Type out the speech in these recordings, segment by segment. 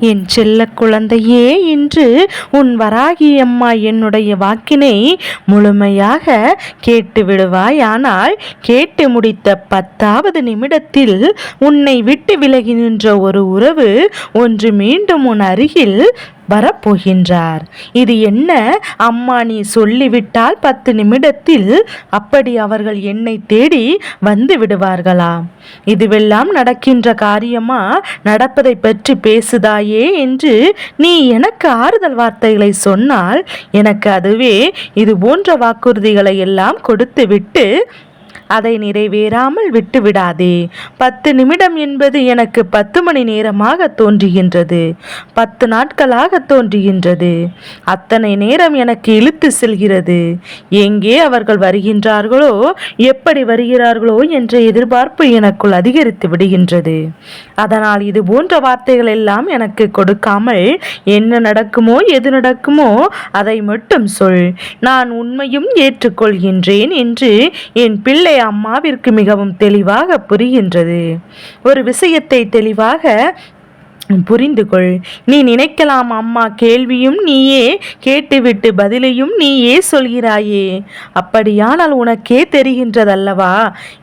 என் செல்ல குழந்தையே இன்று உன் வராகி அம்மா என்னுடைய வாக்கினை முழுமையாக கேட்டு விடுவாயானால் கேட்டு முடித்த பத்தாவது நிமிடத்தில் உன்னை விட்டு விலகி நின்ற ஒரு உறவு ஒன்று மீண்டும் உன் அருகில் வரப்போகின்றார். இது என்ன? அம்மா நீ சொல்லிவிட்டால் பத்து நிமிடத்தில் அப்படி அவர்கள் என்னை தேடி வந்து விடுவார்களா இதுவெல்லாம் நடக்கின்ற காரியமா? நடப்பதை பற்றி பேசுதாயே என்று நீ எனக்கு ஆறுதல் வார்த்தைகளை சொன்னால் எனக்கு அதுவே இது போன்ற வாக்குறுதிகளை எல்லாம் கொடுத்துவிட்டு அதை நிறைவேறாமல் விட்டுவிடாதே. பத்து நிமிடம் என்பது எனக்கு பத்து மணி நேரமாக தோன்றுகின்றது. பத்து நாட்களாக தோன்றுகின்றது. அத்தனை நேரம் எனக்கு இழுத்து செல்கிறது. எங்கே அவர்கள் வருகின்றார்களோ எப்படி வருகிறார்களோ என்ற எதிர்பார்ப்பு எனக்குள் அதிகரித்து விடுகின்றது. அதனால் இது போன்ற வார்த்தைகள் எல்லாம் எனக்கு கொடுக்காமல் என்ன நடக்குமோ எது நடக்குமோ அதை மட்டும் சொல். நான் உண்மையும் ஏற்றுக்கொள்கின்றேன் என்று என் பிள்ளை அம்மாவிற்கு மிகவும் தெளிவாக புரிகின்றது. ஒரு விஷயத்தை தெளிவாக புரிந்து கொள் நீ நினைக்கலாம் அம்மா கேள்வியும் நீயே கேட்டுவிட்டு பதிலையும் நீயே சொல்கிறாயே. அப்படியானால் உனக்கே தெரிகின்றதல்லவா?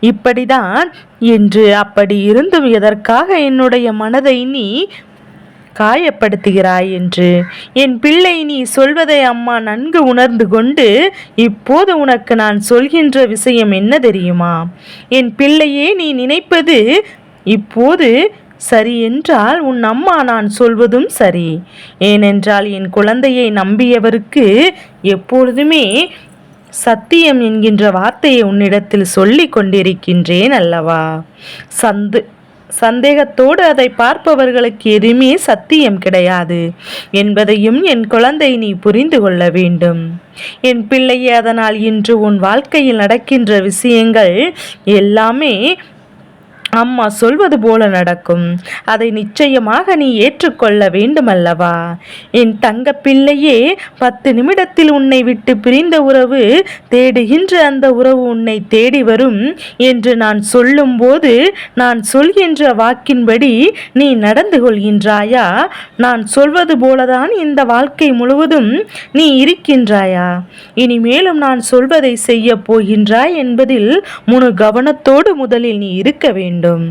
இப்படிதான் என்று அப்படி இருந்தும் எதற்காக என்னுடைய மனதை நீ காயப்படுத்துகிறாய் என்று. என் பிள்ளை நீ சொல்வதை அம்மா நன்கு உணர்ந்து கொண்டு இப்போது உனக்கு நான் சொல்கின்ற விஷயம் என்ன தெரியுமா? என் பிள்ளையே நீ நினைப்பது இப்போது சரி என்றால் உன் அம்மா நான் சொல்வதும் சரி. ஏனென்றால் என் குழந்தையை நம்பியவருக்கு எப்பொழுதுமே சத்தியம் என்கின்ற வார்த்தையை உன்னிடத்தில் சொல்லி கொண்டிருக்கின்றேன் அல்லவா? சந்து சந்தேகத்தோடு அதை பார்ப்பவர்களுக்கு எதுவுமே சத்தியம் கிடையாது. என்பதையும் என் குழந்தை நீ புரிந்து கொள்ள வேண்டும். என் பிள்ளையே அதனால் இன்று உன் வாழ்க்கையில் நடக்கின்ற விஷயங்கள் எல்லாமே அம்மா சொல்வது போல நடக்கும். அதை நிச்சயமாக நீ ஏற்றுக்கொள்ள வேண்டுமல்லவா? என் தங்க பிள்ளையே பத்து நிமிடத்தில் உன்னை விட்டு பிரிந்த உறவு தேடுகின்ற அந்த உறவு உன்னை தேடி வரும் என்று நான் சொல்லும்போது நான் சொல்கின்ற வாக்கின்படி நீ நடந்து கொள்கின்றாயா? நான் சொல்வது போலதான் இந்த வாழ்க்கை முழுவதும் நீ இருக்கின்றாயா? இனிமேலும் நான் சொல்வதை செய்ய போகின்றாய் என்பதில் முழு கவனத்தோடு முதலில் நீ இருக்க வேண்டும். வேண்டும்.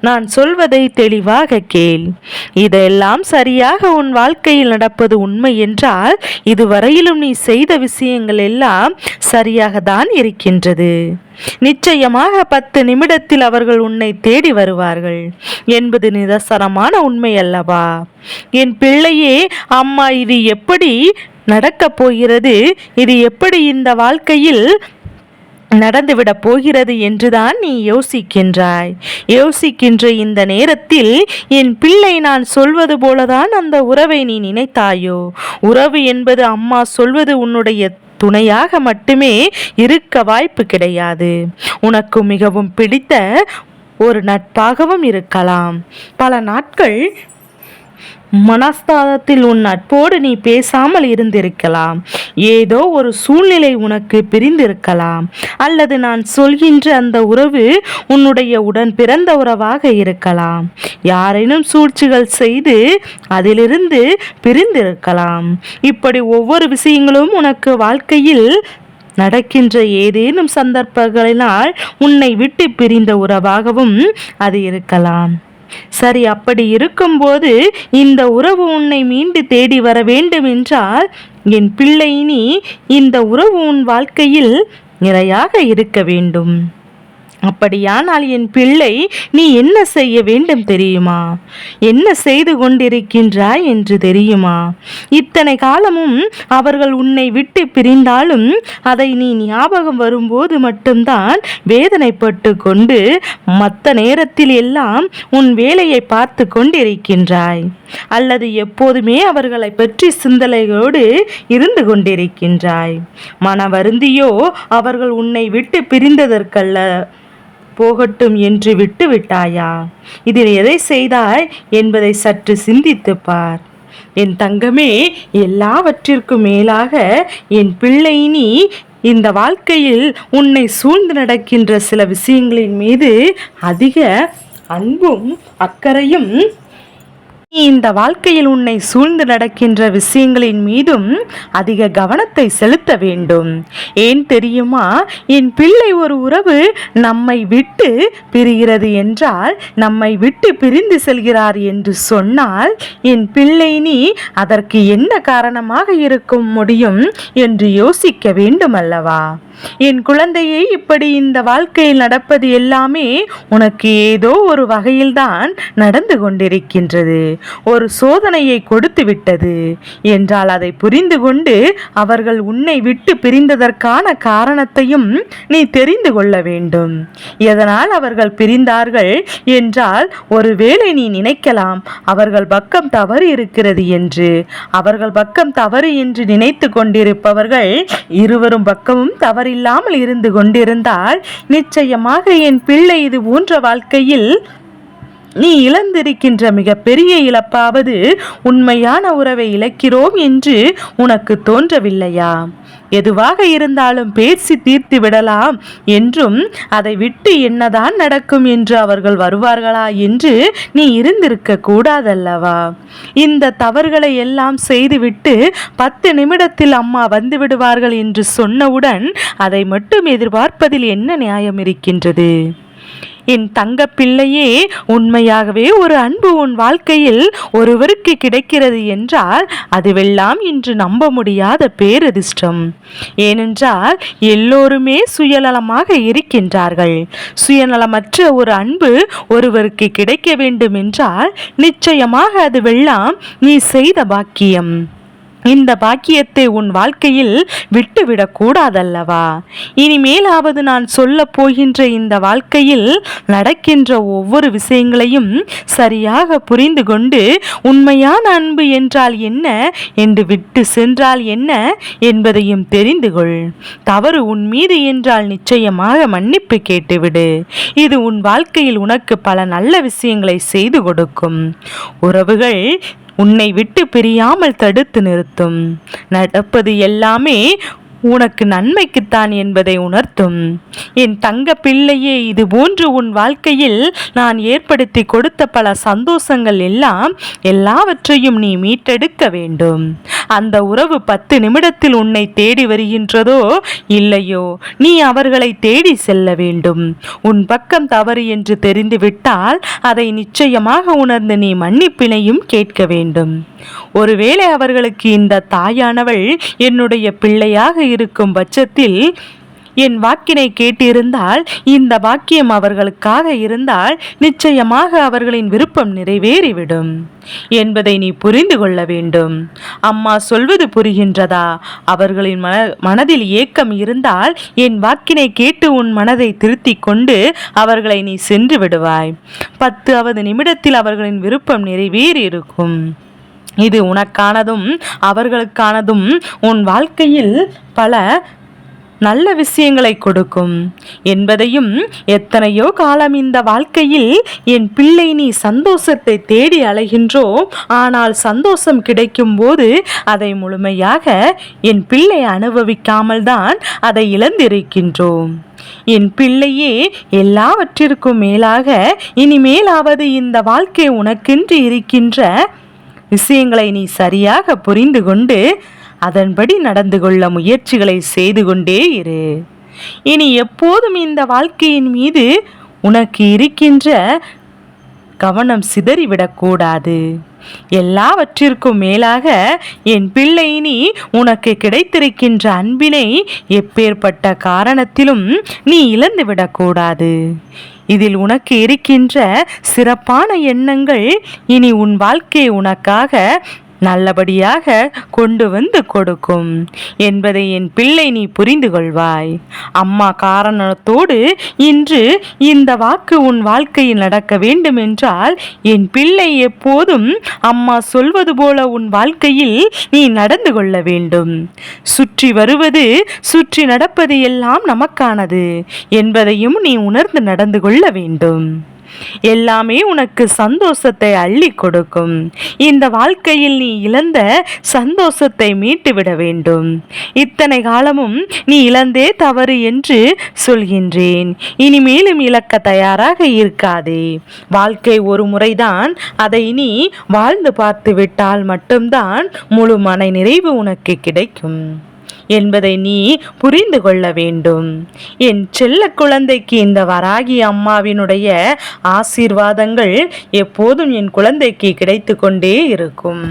நான் சொல்வதை தெளிவாக கேள். இதெல்லாம் சரியாக உன் வாழ்க்கையில் நடப்பது உண்மை என்றால் இதுவரையிலும் நீ செய்த விஷயங்கள் எல்லாம் சரியாக தான் இருக்கின்றது. நிச்சயமாக பத்து நிமிடத்தில் அவர்கள் உன்னை தேடி வருவார்கள். என்பது நிதர்சனமான உண்மை அல்லவா? என் பிள்ளையே அம்மா இது எப்படி நடக்கப் போகிறது? இது எப்படி இந்த வாழ்க்கையில் நடந்துவிடப் போகிறது என்றுதான் நீ யோசிக்கின்றாய். யோசிக்கின்ற இந்த நேரத்தில் என் பிள்ளை நான் சொல்வது போலதான் அந்த உறவை நீ நினைத்தாயோ? உறவு என்பது அம்மா சொல்வது உன்னுடைய துணையாக மட்டுமே இருக்க வாய்ப்பு கிடையாது. உனக்கு மிகவும் பிடித்த ஒரு நட்பாகவும் இருக்கலாம். பல நாட்கள் மனஸ்தாதத்தில் உன் நட்போடு நீ பேசாமல் இருந்திருக்கலாம். ஏதோ ஒரு சூழ்நிலை உனக்கு பிரிந்திருக்கலாம். அல்லது நான் சொல்கின்ற அந்த உறவு உன்னுடைய உடன் பிறந்த உறவாக இருக்கலாம். யாரேனும் சூழ்ச்சிகள் செய்து அதிலிருந்து பிரிந்திருக்கலாம். இப்படி ஒவ்வொரு விஷயங்களும் உனக்கு வாழ்க்கையில் நடக்கின்ற ஏதேனும் சந்தர்ப்பங்களினால் உன்னை விட்டு பிரிந்த உறவாகவும் அது இருக்கலாம். சரி அப்படி இருக்கும்போது இந்த உறவு உன்னை மீண்டு தேடி வர வேண்டும் என்றால் என் பிள்ளை நீ இந்த உறவு உன் வாழ்க்கையில் நிறையாக இருக்க வேண்டும். அப்படியானால் என் பிள்ளை நீ என்ன செய்ய வேண்டும் தெரியுமா? என்ன செய்து கொண்டிருக்கின்றாய் என்று தெரியுமா? இத்தனை காலமும் அவர்கள் உன்னை விட்டு பிரிந்தாலும் அதை நீ ஞாபகம் வரும்போது மட்டும்தான் வேதனைப்பட்டு கொண்டு மற்ற நேரத்தில் எல்லாம் உன் வேலையை பார்த்து கொண்டிருக்கின்றாய். அல்லது எப்போதுமே அவர்களை பற்றி சிந்தனையோடு இருந்து கொண்டிருக்கின்றாய். மன வருந்தியோ அவர்கள் உன்னை விட்டு பிரிந்ததற்கல்ல. போகட்டும் என்று விட்டு விட்டாயா இதில் எதை செய்தாய் என்பதை சற்று சிந்தித்து பார். என் தங்கமே எல்லாவற்றிற்கும் மேலாக என் பிள்ளை நீ இந்த வாழ்க்கையில் உன்னை சூழ்ந்து நடக்கின்ற சில விஷயங்களின் மீது அதிக அன்பும் அக்கறையும் இந்த வாழ்க்கையில் உன்னை சூழ்ந்து நடக்கின்ற விஷயங்களின் மீதும் அதிக கவனத்தை செலுத்த வேண்டும். ஏன் தெரியுமா? என் பிள்ளை ஒரு உறவு நம்மை விட்டு பிரிகிறது என்றால் நம்மை விட்டு பிரிந்து செல்கிறார் என்று சொன்னால் என் பிள்ளை நீ அதற்கு என்ன காரணமாக இருக்கும் முடியும் என்று யோசிக்க வேண்டும் அல்லவா என் குழந்தையை இப்படி இந்த வாழ்க்கையில் நடப்பது எல்லாமே உனக்கு ஏதோ ஒரு வகையில்தான் நடந்து கொண்டிருக்கின்றது. ஒரு சோதனையை கொடுத்து விட்டது. என்றால் அதை புரிந்து கொண்டு அவர்கள் உன்னை விட்டு பிரிந்ததற்கான காரணத்தையும் நீ தெரிந்து கொள்ள வேண்டும். எதனால் அவர்கள் பிரிந்தார்கள் என்றால் ஒருவேளை நீ நினைக்கலாம் அவர்கள் பக்கம் தவறு இருக்கிறது என்று. அவர்கள் பக்கம் தவறு என்று நினைத்து கொண்டிருப்பவர்கள் இருவரும் பக்கமும் தவறில்லாமல் இருந்து கொண்டிருந்தால் நிச்சயமாக என் பிள்ளை இது போன்ற வாழ்க்கையில் நீ இழந்திருக்கின்ற மிகப்பெரிய இழப்பாவது உண்மையான உறவை இழக்கிறோம் என்று உனக்கு தோன்றவில்லையா? எதுவாக இருந்தாலும் பேசி தீர்த்து விடலாம் என்றும் அதை விட்டு என்னதான் நடக்கும் என்று அவர்கள் வருவார்களா என்று நீ இருந்திருக்க கூடாதல்லவா? இந்த தவறுகளை எல்லாம் செய்துவிட்டு பத்து நிமிடத்தில் அம்மா வந்து விடுவார்கள் என்று சொன்னவுடன் அதை மட்டும் எதிர்பார்ப்பதில் என்ன நியாயம் இருக்கின்றது? என் தங்க பிள்ளையே உண்மையாகவே ஒரு அன்பு உன் வாழ்க்கையில் ஒருவருக்கு கிடைக்கிறது என்றால் அதுவெல்லாம் இன்று நம்ப முடியாத பேரதிர்ஷ்டம். ஏனென்றால் எல்லோருமே சுயநலமாக இருக்கின்றார்கள். சுயநலமற்ற ஒரு அன்பு ஒருவருக்கு கிடைக்க வேண்டும் என்றால் நிச்சயமாக அதுவெல்லாம் நீ செய்த பாக்கியம். இந்த பாக்கியத்தை உன் வாழ்க்கையில் விட்டுவிடக் கூடாதல்லவா? இனிமேலாவது நான் சொல்ல போகின்ற இந்த வாழ்க்கையில் நடக்கின்ற ஒவ்வொரு விஷயங்களையும் சரியாக புரிந்து கொண்டு உண்மையான அன்பு என்றால் என்ன என்று விட்டு சென்றால் என்ன என்பதையும் தெரிந்து கொள். தவறு உன் மீது என்றால் நிச்சயமாக மன்னிப்பு கேட்டுவிடு. இது உன் வாழ்க்கையில் உனக்கு பல நல்ல விஷயங்களை செய்து கொடுக்கும். உறவுகள் உன்னை விட்டு பிரியாமல் தடுத்து நிறுத்தும். நடப்பது எல்லாமே உனக்கு நன்மைக்குத்தான் என்பதை உணர்த்தும். என் தங்க பிள்ளையே இது போன்று உன் வாழ்க்கையில் நான் ஏற்படுத்தி கொடுத்த பல சந்தோஷங்கள் எல்லாம் எல்லாவற்றையும் நீ மீட்டெடுக்க வேண்டும். அந்த உறவு பத்து நிமிடத்தில் உன்னை தேடி வருகின்றதோ இல்லையோ நீ அவர்களை தேடி செல்ல வேண்டும். உன் பக்கம் தவறு என்று தெரிந்துவிட்டால் அதை நிச்சயமாக உணர்ந்து நீ மன்னிப்பினையும் கேட்க வேண்டும். ஒருவேளை அவர்களுக்கு இந்த தாயானவள் என்னுடைய பிள்ளையாக இருக்கும் பட்சத்தில் என் வாக்கினை கேட்டிருந்தால் இந்த வாக்கியம் அவர்களுக்காக இருந்தால் நிச்சயமாக அவர்களின் விருப்பம் நிறைவேறிவிடும் என்பதை நீ புரிந்து கொள்ள வேண்டும். அம்மா சொல்வது புரிகின்றதா? அவர்களின் மன மனதில் ஏக்கம் இருந்தால் என் வாக்கினை கேட்டு உன் மனதை திருத்திக் கொண்டு அவர்களை நீ சென்று விடுவாய். பத்தாவது நிமிடத்தில் அவர்களின் விருப்பம் நிறைவேறி இருக்கும் இது உனக்கானதும் அவர்களுக்கானதும் உன் வாழ்க்கையில் பல நல்ல விஷயங்களை கொடுக்கும். என்பதையும் எத்தனையோ காலம் இந்த வாழ்க்கையில் என் பிள்ளை நீ சந்தோஷத்தை தேடி அலைகின்றோம் ஆனால் சந்தோஷம் கிடைக்கும் போது அதை முழுமையாக என் பிள்ளை அனுபவிக்காமல் தான் அதை இழந்திருக்கின்றோம். என் பிள்ளையே எல்லாவற்றிற்கும் மேலாக இனிமேலாவது இந்த வாழ்க்கை உனக்கென்று இருக்கின்ற விஷயங்களை நீ சரியாக புரிந்து கொண்டு அதன்படி நடந்து கொள்ள முயற்சிகளை செய்து கொண்டே இரு. இனி எப்போதும் இந்த வாழ்க்கையின் மீது உனக்கு இருக்கின்ற கவனம் சிதறிவிடக்கூடாது. எல்லாவற்றிற்கும் மேலாக என் பிள்ளை நீ உனக்கு கிடைத்திருக்கின்ற அன்பினை எப்பேற்பட்ட காரணத்திலும் நீ இழந்துவிடக்கூடாது. இதில் உனக்கு இருக்கின்ற சிறப்பான எண்ணங்கள் இனி உன் வாழ்க்கை உனக்காக நல்லபடியாக கொண்டு வந்து கொடுக்கும். என்பதை என் பிள்ளை நீ புரிந்து கொள்வாய். அம்மா காரணத்தோடு இன்று இந்த வாக்கு உன் வாழ்க்கையில் நடக்க வேண்டும் என்றால் என் பிள்ளை எப்போதும் அம்மா சொல்வது போல உன் வாழ்க்கையில் நீ நடந்து கொள்ள வேண்டும். சுற்றி வருவது சுற்றி நடப்பது எல்லாம் நமக்கானது. என்பதையும் நீ உணர்ந்து நடந்து கொள்ள வேண்டும். எல்லாமே உனக்கு சந்தோஷத்தை அள்ளி கொடுக்கும். இந்த வாழ்க்கையில் நீ இழந்த சந்தோஷத்தை மீட்டுவிட வேண்டும். இத்தனை காலமும் நீ இழந்தே தவறு என்று சொல்கின்றேன். இனிமேலும் இழக்க தயாராக இருக்காதே. வாழ்க்கை ஒரு முறைதான். அதை நீ வாழ்ந்து பார்த்து விட்டால் மட்டும்தான் முழு மன நிறைவு உனக்கு கிடைக்கும். என்பதை நீ புரிந்து கொள்ள வேண்டும். என் செல்ல குழந்தைக்கு இந்த வராகி அம்மாவினுடைய ஆசீர்வாதங்கள் எப்போதும் என் குழந்தைக்கு கிடைத்து கொண்டே இருக்கும்.